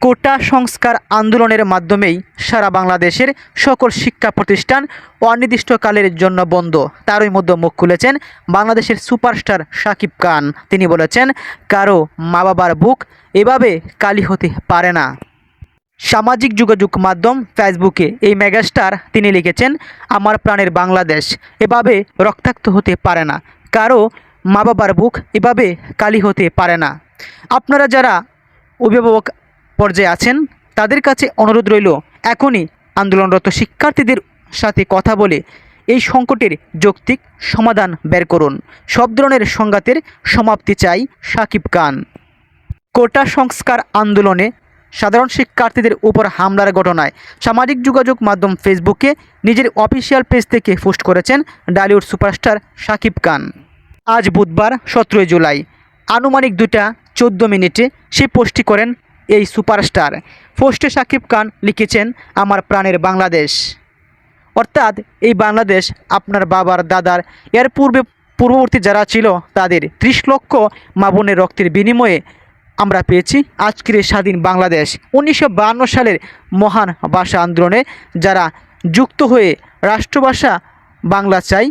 কোটা সংস্কার আন্দোলনের মাধ্যমেই সারা বাংলাদেশের সকল শিক্ষা প্রতিষ্ঠান অনির্দিষ্টকালের জন্য বন্ধ। তারই মধ্যে মুখ খুলেছেন বাংলাদেশের সুপারস্টার শাকিব খান। তিনি বলেছেন, কারও মা বাবার বুক এভাবে কালি হতে পারে না। সামাজিক যোগাযোগ মাধ্যম ফেসবুকে এই মেগাস্টার তিনি লিখেছেন, আমার প্রাণের বাংলাদেশ এভাবে রক্তাক্ত হতে পারে না। কারও মা বাবার বুক এভাবে কালি হতে পারে না। আপনারা যারা অভিভাবক পর্যায়ে আছেন, তাদের কাছে অনুরোধ রইল, এখনই আন্দোলনরত শিক্ষার্থীদের সাথে কথা বলে এই সংকটের যৌক্তিক সমাধান বের করুন। সব ধরনের সংঘাতের সমাপ্তি চাই সাকিব খান। কোটা সংস্কার আন্দোলনে সাধারণ শিক্ষার্থীদের উপর হামলার ঘটনায় সামাজিক যোগাযোগ মাধ্যম ফেসবুকে নিজের অফিসিয়াল পেজ থেকে পোস্ট করেছেন ডালিউড সুপারস্টার শাকিব খান। আজ বুধবার সতেরোই জুলাই। আনুমানিক দুটা চোদ্দ মিনিটে সে পোস্টটি করেন এই সুপারস্টার পোস্টে সাকিব খান লিখেছেন, আমার প্রাণের বাংলাদেশ। অর্থাৎ এই বাংলাদেশ আপনার বাবার, দাদার, এর পূর্বে, পূর্ববর্তী যারা ছিল তাদের ত্রিশ লক্ষ মা বোনের রক্তের বিনিময়ে আমরা পেয়েছি আজকের স্বাধীন বাংলাদেশ। উনিশশো সালের মহান ভাষা আন্দোলনে যারা যুক্ত হয়ে রাষ্ট্রভাষা বাংলা চাই,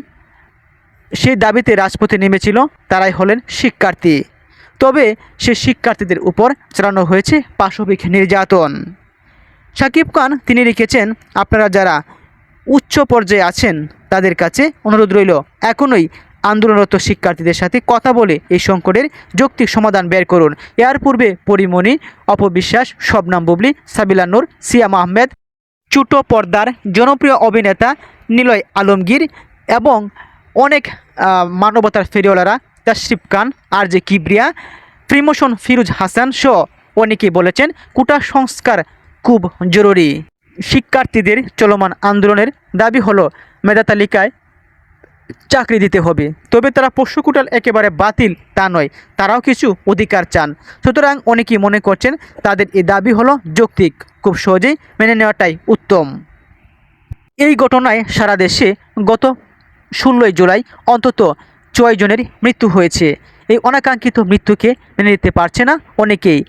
সেই দাবিতে রাজপথে নেমেছিল, তারাই হলেন শিক্ষার্থী। তবে সে শিক্ষার্থীদের উপর চালানো হয়েছে পাশবিক নির্যাতন। সাকিব খান তিনি লিখেছেন, আপনারা যারা উচ্চ পর্যায়ে আছেন, তাদের কাছে অনুরোধ রইল, এখনই আন্দোলনরত শিক্ষার্থীদের সাথে কথা বলে এই সংকটের যৌক্তিক সমাধান বের করুন। এর পূর্বে পরিমণি, অপবিশ্বাস, শবনাম বুবলি, সাবিলা নূর, সিয়াম আহমেদ চুটো পর্দার জনপ্রিয় অভিনেতা নিলয় আলমগীর এবং অনেক মানবতার ফেরিওয়ালারা তাশরিফ খান, আর জে কিবরিয়া, প্রিমোশন ফিরোজ হাসান সহ অনেকেই বলেছেন কোটা সংস্কার খুব জরুরি। শিক্ষার্থীদের চলমান আন্দোলনের দাবি হলো, মেধা তালিকায় চাকরি দিতে হবে। তবে তারা পোষ্যকুটাল একেবারে বাতিল, তা নয়, তারাও কিছু অধিকার চান। সুতরাং অনেকেই মনে করছেন তাদের এই দাবি হলো যৌক্তিক, খুব সহজেই মেনে নেওয়াটাই উত্তম। এই ঘটনায় সারা দেশে গত ষোলোই জুলাই অন্তত জনের মৃত্যু হয়েছে। এই অনাকাঙ্ক্ষিত মৃত্যুকে মেনে নিতে পারছে না অনেকেই।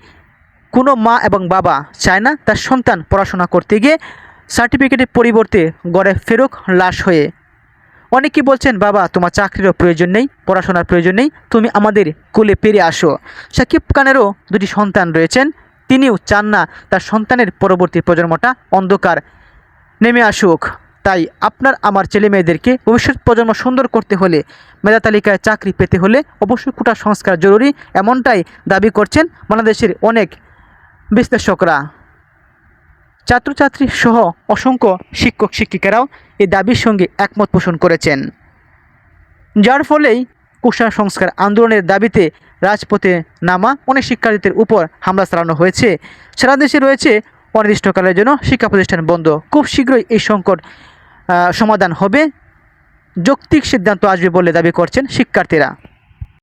কোনো মা এবং বাবা চায় না তার সন্তান পড়াশোনা করতে গিয়ে সার্টিফিকেটের পরিবর্তে গড়ে ফেরুক লাশ হয়ে। অনেকেই বলছেন, বাবা, তোমার চাকরিরও প্রয়োজন নেই, পড়াশোনার প্রয়োজন নেই, তুমি আমাদের কোলে পেরে আসো। সাকিব খানেরও দুটি সন্তান রয়েছেন, তিনিও চান না তার সন্তানের পরবর্তী প্রজন্মটা অন্ধকার নেমে আসুক। তাই আপনার, আমার ছেলে মেয়েদেরকে ভবিষ্যৎ প্রজন্ম সুন্দর করতে হলে মেধা তালিকায় চাকরি পেতে হলে অবশ্যই কোটা সংস্কার জরুরি। এমনটাই দাবি করছেন বাংলাদেশের অনেক বিশ্লেষকরা। ছাত্রছাত্রী সহ অসংখ্য শিক্ষক শিক্ষিকারাও এই দাবির সঙ্গে একমত পোষণ করেছেন। যার ফলেই কুষা সংস্কার আন্দোলনের দাবিতে রাজপথে নামা অনেক শিক্ষার্থীদের উপর হামলা চালানো হয়েছে। সারা দেশে রয়েছে অনির্দিষ্টকালের জন্য শিক্ষা প্রতিষ্ঠান বন্ধ। খুব শীঘ্রই এই সংকট সমাধান হবে। যৌক্তিক সিদ্ধান্ত আসবে বলে দাবি করছেন শিক্ষার্থীরা।